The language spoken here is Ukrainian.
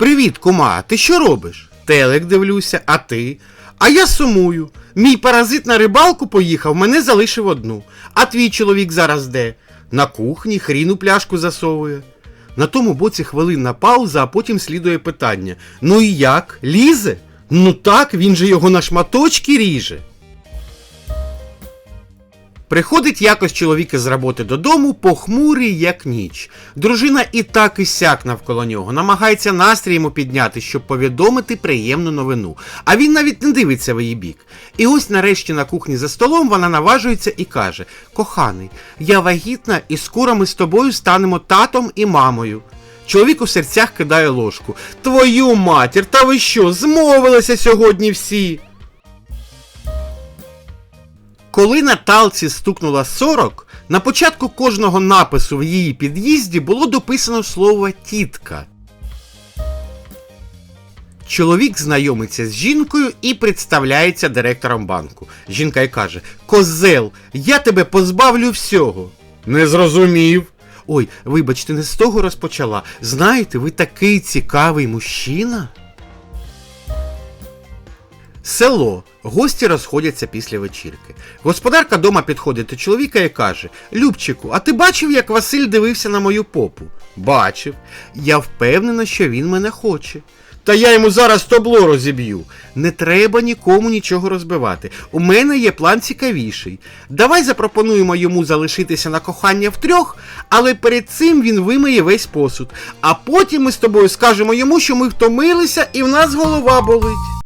Привіт, кума, ти що робиш? Телек дивлюся, а ти? А я сумую. Мій паразит на рибалку поїхав, мене залишив одну. А твій чоловік зараз де? На кухні хрін у пляшку засовує. На тому боці хвилинна пауза, а потім слідує питання: Ну і як? Лізе? Ну так, він же його на шматочки ріже. Приходить якось чоловік із роботи додому, похмурий, як ніч. Дружина і так і сяк навколо нього, намагається настрій йому підняти, щоб повідомити приємну новину. А він навіть не дивиться в її бік. І ось нарешті на кухні за столом вона наважується і каже: Коханий, я вагітна, і скоро ми з тобою станемо татом і мамою. Чоловік у серцях кидає ложку. Твою матір, та ви що, змовилися сьогодні всі? Коли Наталці стукнуло 40, на початку кожного напису в її під'їзді було дописано слово тітка. Чоловік знайомиться з жінкою і представляється директором банку. Жінка й каже: Козел, я тебе позбавлю всього. Не зрозумів. Ой, вибачте, не з того розпочала. Знаєте, ви такий цікавий мужчина. Село. Гості розходяться після вечірки. Господарка дома підходить до чоловіка і каже: Любчику, а ти бачив, як Василь дивився на мою попу? Бачив. Я впевнена, що він мене хоче. Та я йому зараз табло розіб'ю. Не треба нікому нічого розбивати. У мене є план цікавіший. Давай запропонуємо йому залишитися на кохання втрьох, але перед цим він вимиє весь посуд. А потім ми з тобою скажемо йому, що ми втомилися і в нас голова болить.